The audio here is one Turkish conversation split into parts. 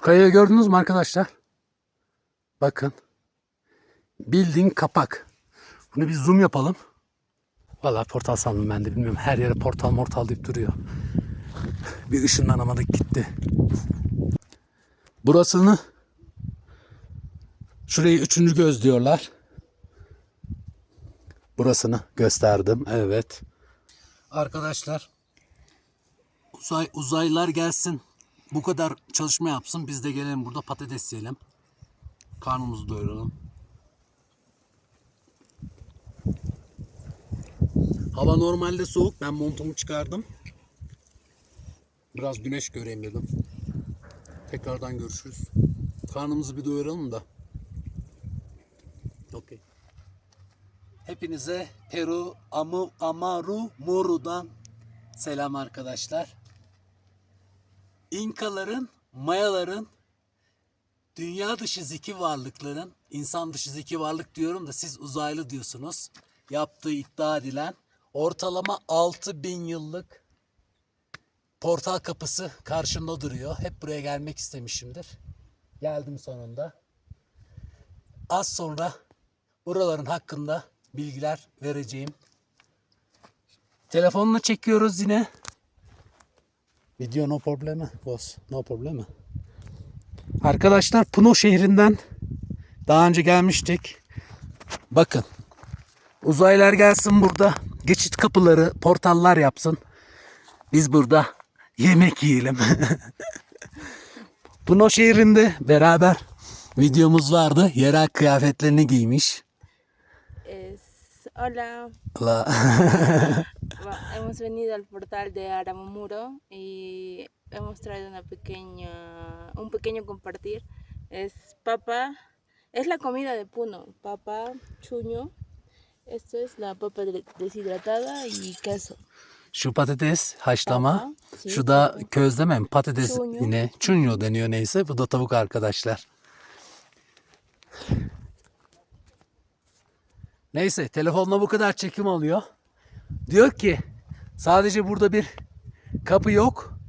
Şu kayayı gördünüz mü arkadaşlar? Bakın. Bildiğin kapak. Bunu bir zoom yapalım. Vallahi portal sandım ben de bilmiyorum. Her yere portal mortal deyip duruyor. Bir ışınlanamadık gitti. Burasını şurayı üçüncü göz diyorlar. Burasını gösterdim. Evet. Arkadaşlar uzay uzaylılar gelsin. Bu kadar çalışma yapsın. Biz de gelelim burada patates yiyelim. Karnımızı doyuralım. Hava normalde soğuk. Ben montumu çıkardım. Biraz güneş göreyim dedim. Tekrardan görüşürüz. Karnımızı bir doyuralım da. Okey. Hepinize Peru Amu Amaru Moru'dan selam arkadaşlar. İnkaların, Mayaların, dünya dışı zeki varlıkların, insan dışı zeki varlık diyorum da siz uzaylı diyorsunuz. Yaptığı iddia edilen ortalama 6000 yıllık portal kapısı karşımda duruyor. Hep buraya gelmek istemişimdir. Geldim sonunda. Az sonra buraların hakkında bilgiler vereceğim. Telefonla çekiyoruz yine. Video no probleme. Boss no probleme. Arkadaşlar Puno şehrinden daha önce gelmiştik. Bakın. Uzaylılar gelsin burada. Geçit kapıları, portallar yapsın. Biz burada yemek yiyelim. Puno şehrinde beraber videomuz vardı. Yerel kıyafetlerini giymiş. Es, hola, La- Va- hemos venido al portal de Aramumuro y hemos traído una pequeña, un pequeño compartir. Es papa, es la comida de Puno, papa, chuño. Esto es la papa de- deshidratada y queso. Şu patates haşlama. Tamam. Şu da közleme mi? Patates Chunyo. yine. Chunyo deniyor neyse. Bu da tavuk arkadaşlar. Neyse telefonla bu kadar çekim alıyor. Diyor ki sadece burada bir kapı yok.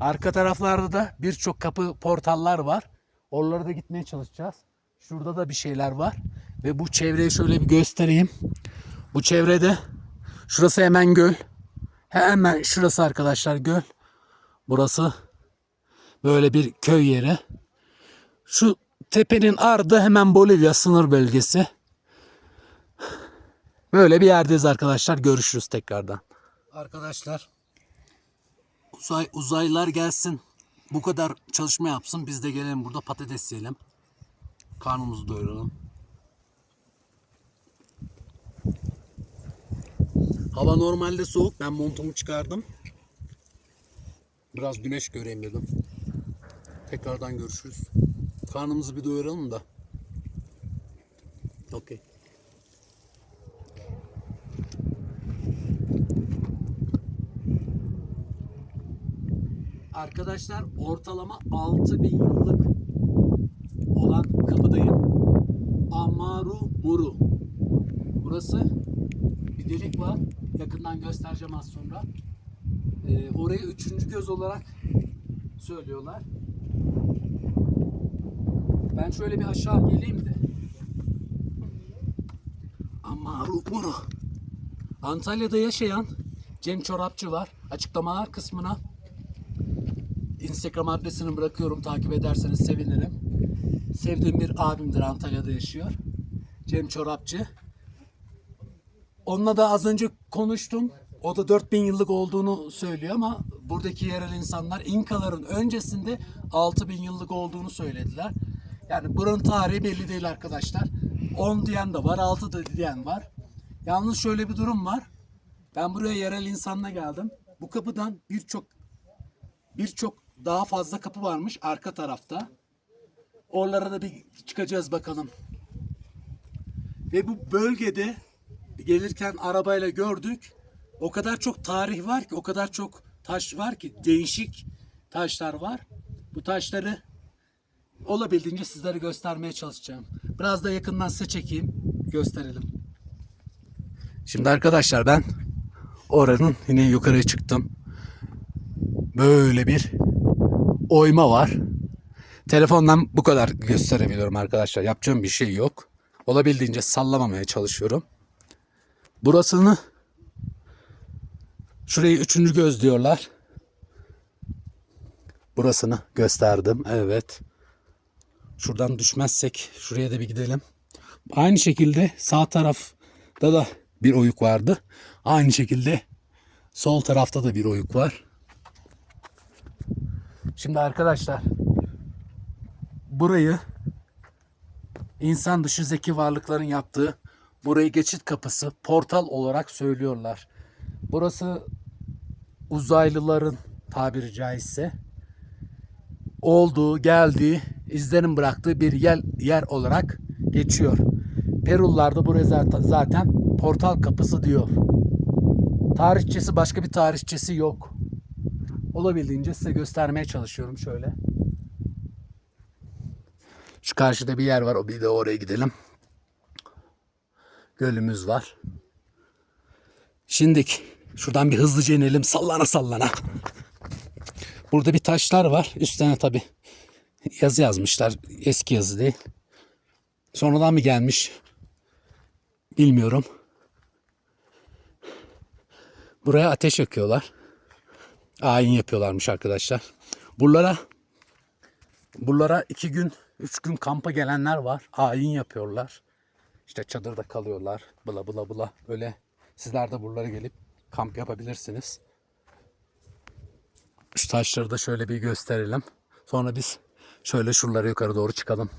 Arka taraflarda da birçok kapı portallar var. Oralara da gitmeye çalışacağız. Şurada da bir şeyler var. Ve bu çevreyi şöyle bir göstereyim. Bu çevrede şurası hemen göl. Hemen şurası arkadaşlar göl. Burası böyle bir köy yeri. Şu tepenin ardı hemen Bolivya sınır bölgesi. Böyle bir yerdeyiz arkadaşlar. Görüşürüz tekrardan. Arkadaşlar uzay uzaylılar gelsin. Bu kadar çalışma yapsın. Biz de gelelim burada patates yiyelim. Karnımızı doyuralım. Hava normalde soğuk. Ben montumu çıkardım. Biraz güneş göreyim dedim. Tekrardan görüşürüz. Karnımızı bir doyuralım da. Okey. Arkadaşlar ortalama 6000 yıllık olan kapıdayım. Amaru Muru. Burası bir delik var. Yakından göstereceğim az sonra. Ee, orayı üçüncü göz olarak söylüyorlar. Ben şöyle bir aşağı geleyim de. Ama Muru. Antalya'da yaşayan Cem Çorapçı var. Açıklamalar kısmına Instagram adresini bırakıyorum. Takip ederseniz sevinirim. Sevdiğim bir abimdir Antalya'da yaşıyor. Cem Çorapçı. Onunla da az önce konuştum. O da 4000 yıllık olduğunu söylüyor ama buradaki yerel insanlar İnkaların öncesinde 6000 yıllık olduğunu söylediler. Yani buranın tarihi belli değil arkadaşlar. 10 diyen de var, 6 da diyen var. Yalnız şöyle bir durum var. Ben buraya yerel insanla geldim. Bu kapıdan birçok birçok daha fazla kapı varmış arka tarafta. Oralara da bir çıkacağız bakalım. Ve bu bölgede gelirken arabayla gördük. O kadar çok tarih var ki, o kadar çok taş var ki, değişik taşlar var. Bu taşları olabildiğince sizlere göstermeye çalışacağım. Biraz da yakından size çekeyim, gösterelim. Şimdi arkadaşlar ben oranın yine yukarıya çıktım. Böyle bir oyma var. Telefondan bu kadar gösterebiliyorum arkadaşlar. Yapacağım bir şey yok. Olabildiğince sallamamaya çalışıyorum. Burasını şurayı üçüncü göz diyorlar. Burasını gösterdim. Evet. Şuradan düşmezsek şuraya da bir gidelim. Aynı şekilde sağ tarafta da bir oyuk vardı. Aynı şekilde sol tarafta da bir oyuk var. Şimdi arkadaşlar burayı insan dışı zeki varlıkların yaptığı burayı geçit kapısı, portal olarak söylüyorlar. Burası uzaylıların tabiri caizse olduğu, geldiği, izlenim bıraktığı bir yer, yer olarak geçiyor. Perullar da buraya zaten, zaten portal kapısı diyor. Tarihçesi başka bir tarihçesi yok. Olabildiğince size göstermeye çalışıyorum şöyle. Şu karşıda bir yer var. O bir de oraya gidelim. Gölümüz var. Şimdik şuradan bir hızlıca inelim sallana sallana. Burada bir taşlar var. Üstüne tabi yazı yazmışlar. Eski yazı değil. Sonradan mı gelmiş? Bilmiyorum. Buraya ateş yakıyorlar. Ayin yapıyorlarmış arkadaşlar. Buralara buralara iki gün, üç gün kampa gelenler var. Ayin yapıyorlar. İşte çadırda kalıyorlar. Bula bula bula. Böyle sizler de buralara gelip kamp yapabilirsiniz. Şu taşları da şöyle bir gösterelim. Sonra biz şöyle şuralara yukarı doğru çıkalım.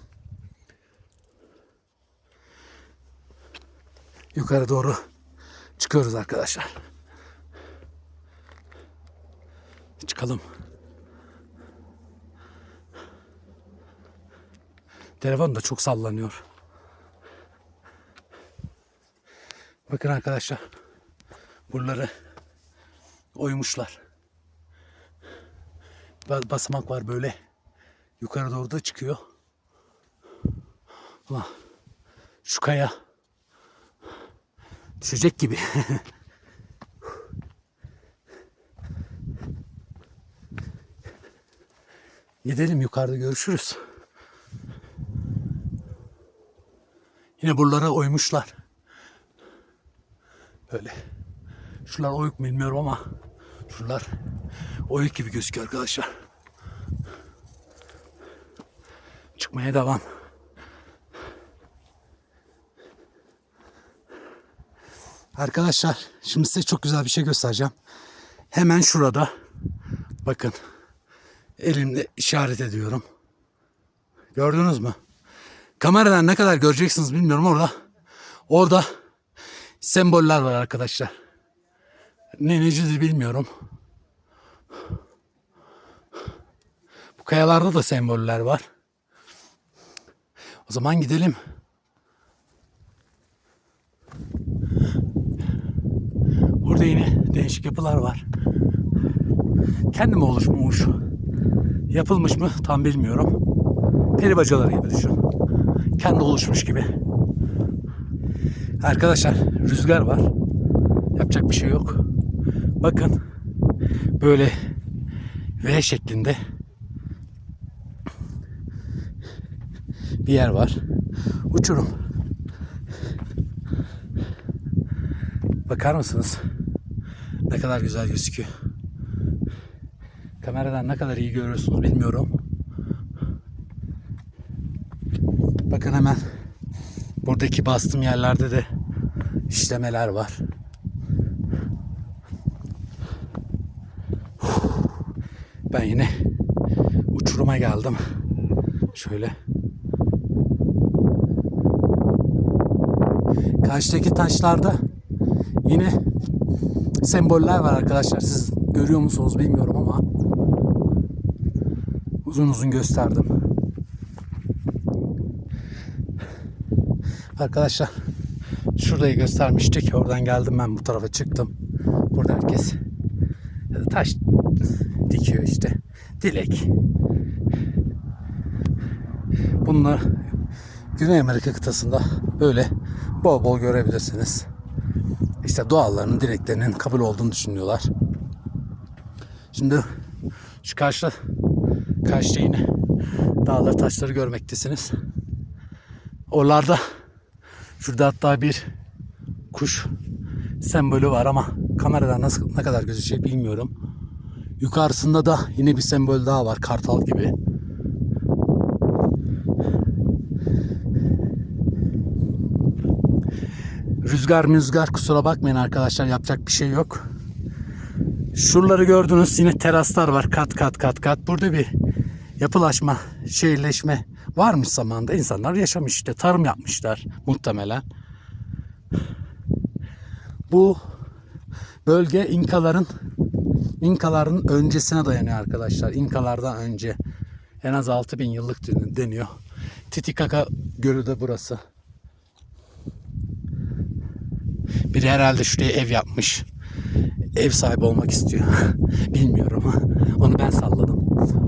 Yukarı doğru çıkıyoruz arkadaşlar. Çıkalım. Telefon da çok sallanıyor. Bakın arkadaşlar. Buraları oymuşlar. Ba- Basamak var böyle. Yukarı doğru da çıkıyor. Ulan şu kaya düşecek gibi. Gidelim yukarıda görüşürüz. Yine buralara oymuşlar. Böyle. Şuralar oyuk mu bilmiyorum ama şuralar oyuk gibi gözüküyor arkadaşlar. Çıkmaya devam. Arkadaşlar şimdi size çok güzel bir şey göstereceğim. Hemen şurada bakın elimle işaret ediyorum. Gördünüz mü? Kameradan ne kadar göreceksiniz bilmiyorum orada. Orada semboller var arkadaşlar. Ne necidir bilmiyorum. Bu kayalarda da semboller var. O zaman gidelim. Burada yine değişik yapılar var. Kendi mi oluşmuş? Yapılmış mı tam bilmiyorum. Peri bacaları gibi düşün. Kendi oluşmuş gibi. Arkadaşlar rüzgar var. Yapacak bir şey yok. Bakın böyle V şeklinde bir yer var. Uçurum. Bakar mısınız? Ne kadar güzel gözüküyor. Kameradan ne kadar iyi görüyorsunuz bilmiyorum. Bakın hemen buradaki bastığım yerlerde de işlemeler var. Ben yine uçuruma geldim. Şöyle. Karşıdaki taşlarda yine semboller var arkadaşlar. Siz görüyor musunuz bilmiyorum uzun uzun gösterdim. Arkadaşlar şurayı göstermiştik. Oradan geldim ben bu tarafa çıktım. Burada herkes taş dikiyor işte. Dilek. Bunlar Güney Amerika kıtasında böyle bol bol görebilirsiniz. İşte dualarının, dileklerinin kabul olduğunu düşünüyorlar. Şimdi şu karşı karşıda yine dağları taşları görmektesiniz. Oralarda şurada hatta bir kuş sembolü var ama kameradan nasıl ne kadar gözükecek bilmiyorum. Yukarısında da yine bir sembol daha var kartal gibi. Rüzgar müzgar kusura bakmayın arkadaşlar yapacak bir şey yok. Şuraları gördünüz yine teraslar var kat kat kat kat. Burada bir yapılaşma, şehirleşme varmış zamanda. insanlar yaşamış işte tarım yapmışlar muhtemelen. Bu bölge İnkaların İnkaların öncesine dayanıyor arkadaşlar. İnkalardan önce en az 6000 yıllık deniyor. Titicaca Gölü de burası. Biri herhalde şuraya ev yapmış. Ev sahibi olmak istiyor. Bilmiyorum. Onu ben salladım.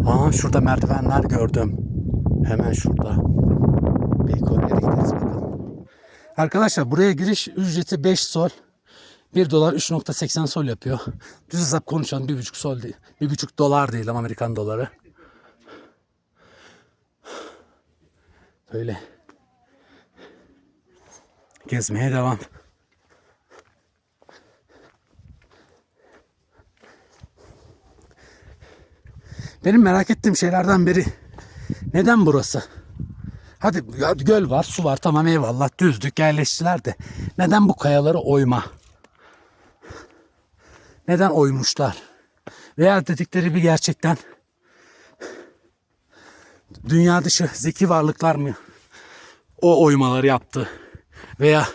Aa şurada merdivenler gördüm. Hemen şurada. Bir da gideriz bakalım. Arkadaşlar buraya giriş ücreti 5 sol. 1 dolar 3.80 sol yapıyor. Düz hesap konuşalım 1.5 sol değil. 1.5 dolar değil Amerikan doları. Böyle. Gezmeye devam. Benim merak ettiğim şeylerden biri neden burası? Hadi göl var, su var tamam eyvallah düzdük yerleştiler de neden bu kayaları oyma? Neden oymuşlar? Veya dedikleri bir gerçekten dünya dışı zeki varlıklar mı o oymaları yaptı? Veya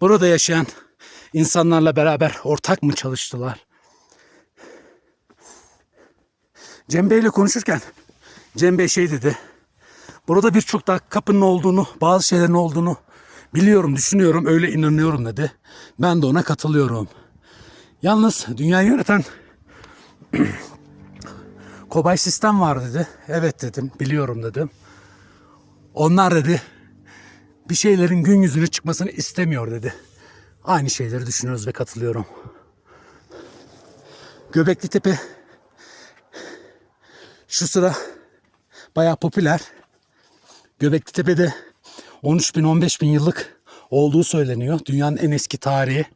burada yaşayan insanlarla beraber ortak mı çalıştılar? Cem Bey konuşurken Cem Bey şey dedi. Burada birçok daha kapının olduğunu, bazı şeylerin olduğunu biliyorum, düşünüyorum, öyle inanıyorum dedi. Ben de ona katılıyorum. Yalnız dünyayı yöneten kobay sistem var dedi. Evet dedim, biliyorum dedim. Onlar dedi bir şeylerin gün yüzüne çıkmasını istemiyor dedi. Aynı şeyleri düşünüyoruz ve katılıyorum. Göbekli Tepe şu sıra bayağı popüler. Göbekli Tepe'de 13 bin 15 bin yıllık olduğu söyleniyor. Dünyanın en eski tarihi.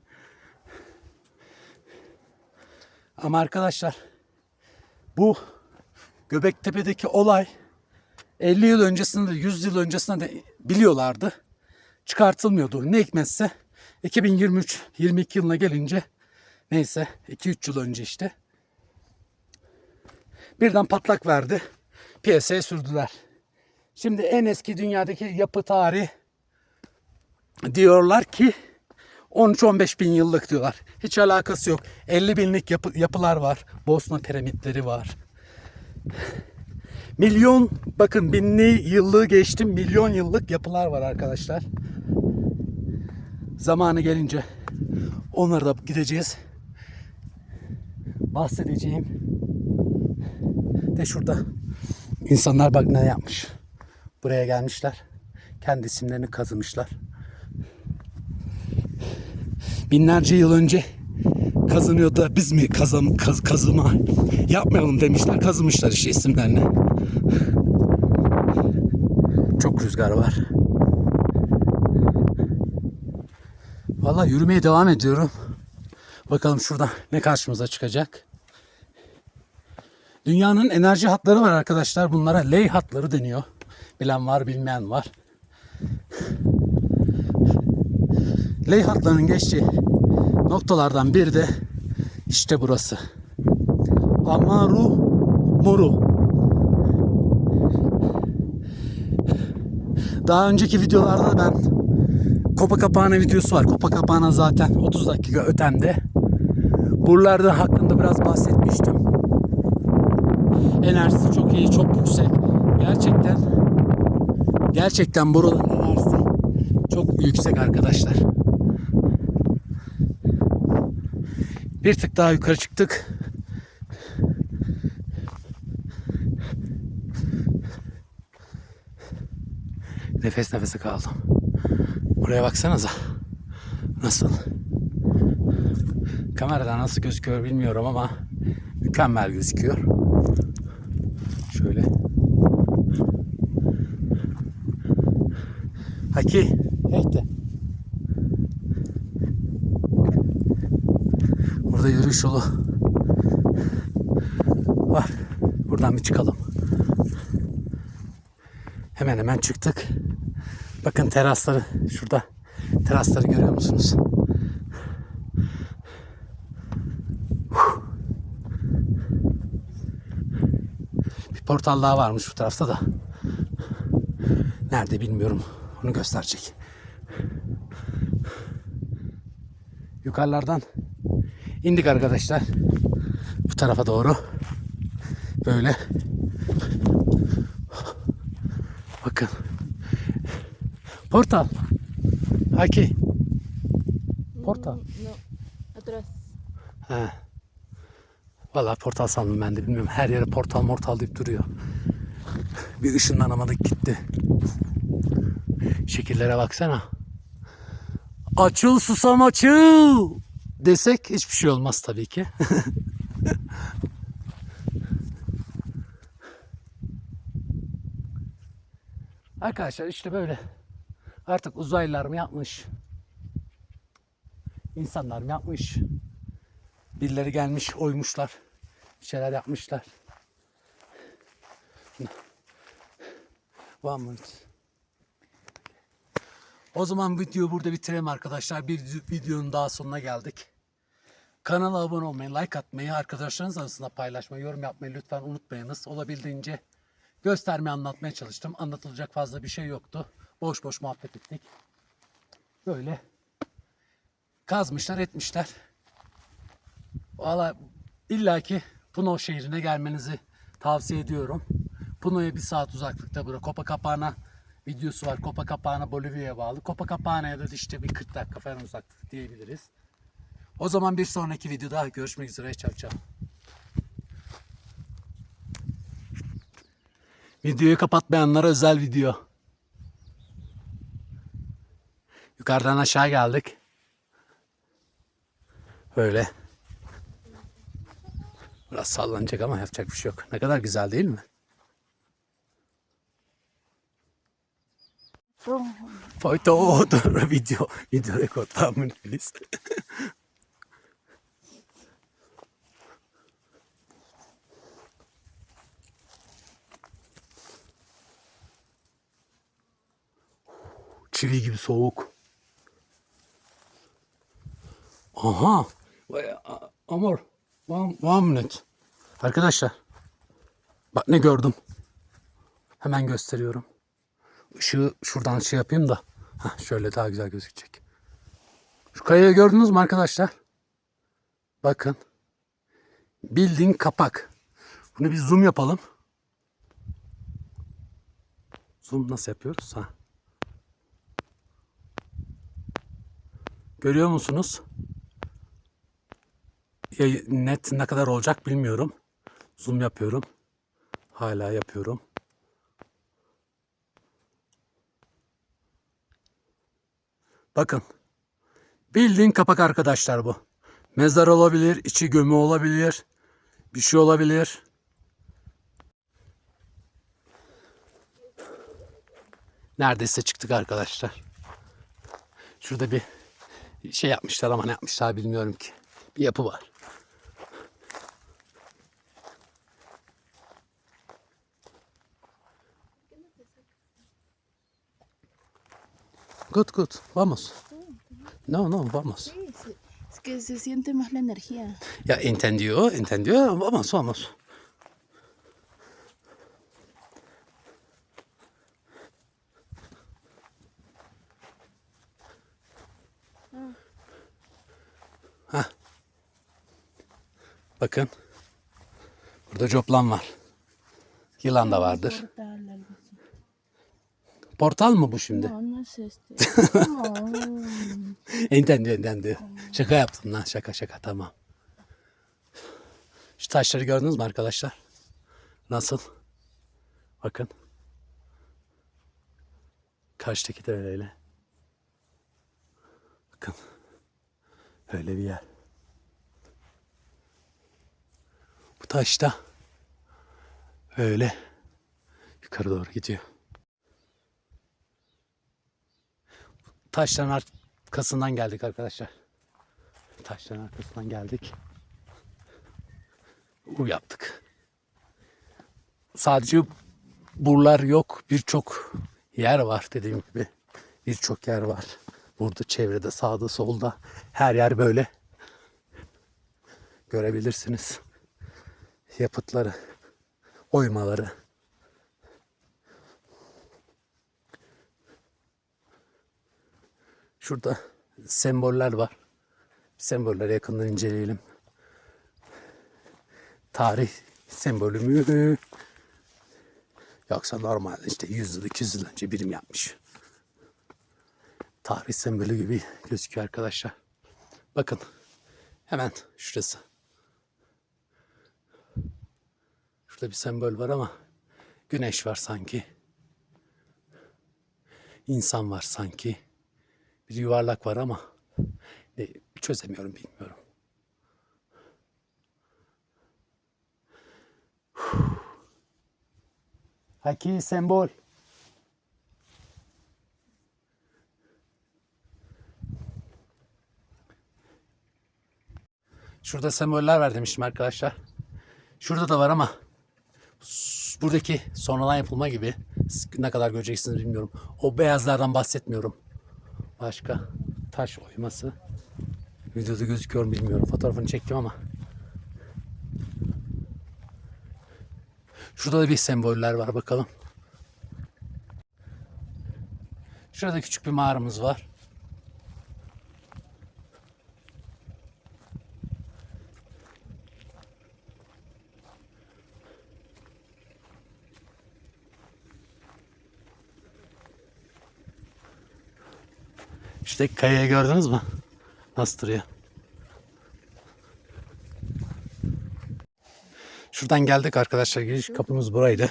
Ama arkadaşlar bu Göbektepe'deki olay 50 yıl öncesinde 100 yıl öncesinde de biliyorlardı. Çıkartılmıyordu. Ne hikmetse 2023-22 yılına gelince neyse 2-3 yıl önce işte birden patlak verdi. Piyasaya sürdüler. Şimdi en eski dünyadaki yapı tarihi diyorlar ki 13-15 bin yıllık diyorlar. Hiç alakası yok. 50 binlik yapı, yapılar var. Bosna piramitleri var. Milyon bakın binli yıllığı geçtim. Milyon yıllık yapılar var arkadaşlar. Zamanı gelince onları da gideceğiz. Bahsedeceğim. De şurada insanlar bak ne yapmış. Buraya gelmişler. Kendi isimlerini kazımışlar. Binlerce yıl önce kazanıyor da biz mi kazım, kaz, kazıma yapmayalım demişler. Kazımışlar işte isimlerini. Çok rüzgar var. Vallahi yürümeye devam ediyorum. Bakalım şurada ne karşımıza çıkacak. Dünyanın enerji hatları var arkadaşlar. Bunlara ley hatları deniyor. Bilen var, bilmeyen var. Ley hatlarının geçtiği noktalardan biri de işte burası. Amaru Muru. Daha önceki videolarda ben Copacabana videosu var. Copacabana zaten 30 dakika ötemde. Buralarda hakkında biraz bahsetmiştim. Enerjisi çok iyi, çok yüksek. Gerçekten gerçekten buranın enerjisi çok yüksek arkadaşlar. Bir tık daha yukarı çıktık. Nefes nefese kaldım. Buraya baksanıza. Nasıl? Kamerada nasıl gözüküyor bilmiyorum ama mükemmel gözüküyor şöyle. Haki. Hekte. Burada yürüyüş yolu var. Buradan bir çıkalım. Hemen hemen çıktık. Bakın terasları şurada. Terasları görüyor musunuz? Bir portal daha varmış bu tarafta da. Nerede bilmiyorum. Onu gösterecek. Yukarılardan indik arkadaşlar. Bu tarafa doğru. Böyle. Bakın. Portal. Aquí. Portal. No, atrás. He. Vallahi portal sandım ben de bilmiyorum. Her yere portal mortal deyip duruyor. Bir ışınlanamadık gitti. Şekillere baksana. Açıl susam açıl desek hiçbir şey olmaz tabii ki. Arkadaşlar işte böyle. Artık uzaylılar mı yapmış? İnsanlar mı yapmış? Birileri gelmiş, oymuşlar. Bir şeyler yapmışlar. One minute. O zaman videoyu burada bitirelim arkadaşlar. Bir videonun daha sonuna geldik. Kanala abone olmayı, like atmayı, arkadaşlarınız arasında paylaşmayı, yorum yapmayı lütfen unutmayınız. Olabildiğince göstermeye, anlatmaya çalıştım. Anlatılacak fazla bir şey yoktu. Boş boş muhabbet ettik. Böyle kazmışlar, etmişler. Valla illaki Puno şehrine gelmenizi tavsiye ediyorum. Puno'ya bir saat uzaklıkta bura. Copacabana videosu var. Copacabana Bolivya'ya bağlı. Copacabana'ya da işte bir 40 dakika falan uzaklık diyebiliriz. O zaman bir sonraki videoda görüşmek üzere. Çav çav. Videoyu kapatmayanlara özel video. Yukarıdan aşağı geldik. Böyle. Biraz sallanacak ama yapacak bir şey yok. Ne kadar güzel değil mi? Foi todo video, video minute, please. Çivi gibi soğuk. Aha. Vay, Amor. One, one minute. Arkadaşlar. Bak ne gördüm. Hemen gösteriyorum. Işığı şuradan şey yapayım da. Heh, şöyle daha güzel gözükecek. Şu kayayı gördünüz mü arkadaşlar? Bakın. Bildiğin kapak. Bunu bir zoom yapalım. Zoom nasıl yapıyoruz? Ha. Görüyor musunuz? Net ne kadar olacak bilmiyorum. Zoom yapıyorum. Hala yapıyorum. Bakın. Bildiğin kapak arkadaşlar bu. Mezar olabilir, içi gömü olabilir. Bir şey olabilir. Neredeyse çıktık arkadaşlar. Şurada bir şey yapmışlar ama ne yapmışlar bilmiyorum ki. Bir yapı var. Good, good. Vamos. No, no, vamos. Es que se siente más la energía. Ya entendió, entendió. Vamos, vamos. Hah. Bakın. Burada coplan var. Yılan da vardır. Portal mı bu şimdi? Un- Entendiyor, entendiyor. Şaka yaptım lan, şaka şaka tamam. Şu taşları gördünüz mü arkadaşlar? Nasıl? Bakın. Karşıdaki de öyle. Bakın. Öyle bir yer. Bu taş da öyle yukarı doğru gidiyor. Taşların arkasından geldik arkadaşlar. Taşların arkasından geldik. U yaptık. Sadece buralar yok. Birçok yer var dediğim gibi. Birçok yer var. Burada çevrede sağda solda her yer böyle. Görebilirsiniz. Yapıtları, oymaları. Şurada semboller var. Sembolleri yakından inceleyelim. Tarih sembolü mü? Yoksa normal işte 100 yıl 200 yıl önce birim yapmış. Tarih sembolü gibi gözüküyor arkadaşlar. Bakın hemen şurası. Şurada bir sembol var ama güneş var sanki. İnsan var sanki. Bir yuvarlak var ama ne, çözemiyorum bilmiyorum. Haki sembol. Şurada semboller var demiştim arkadaşlar. Şurada da var ama buradaki sonradan yapılma gibi ne kadar göreceksiniz bilmiyorum. O beyazlardan bahsetmiyorum. Başka taş oyması. Videoda gözüküyor mu bilmiyorum. Fotoğrafını çektim ama. Şurada da bir semboller var bakalım. Şurada küçük bir mağaramız var. İşte kayayı gördünüz mü? Nasıl duruyor? Şuradan geldik arkadaşlar. Giriş kapımız buraydı.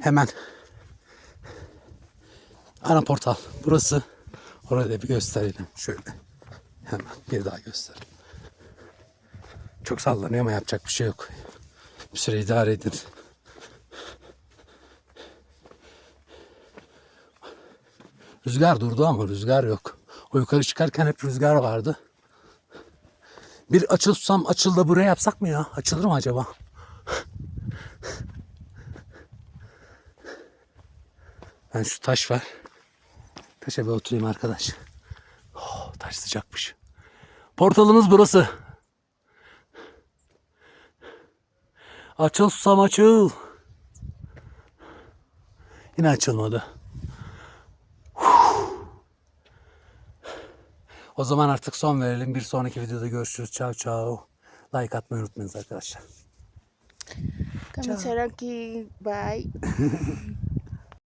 Hemen ana portal. Burası. Orayı da bir gösterelim. Şöyle. Hemen bir daha gösterelim. Çok sallanıyor ama yapacak bir şey yok. Bir süre idare edin. Rüzgar durdu ama rüzgar yok. O yukarı çıkarken hep rüzgar vardı. Bir açıl susam açıl da buraya yapsak mı ya? Açılır mı acaba? Ben şu taş var. Taşa bir oturayım arkadaş. Oh, taş sıcakmış. Portalımız burası. Açıl susam açıl. Yine açılmadı. O zaman artık son verelim. Bir sonraki videoda görüşürüz. Ciao ciao. Like atmayı unutmayınız arkadaşlar. Kami Cherokee, bye.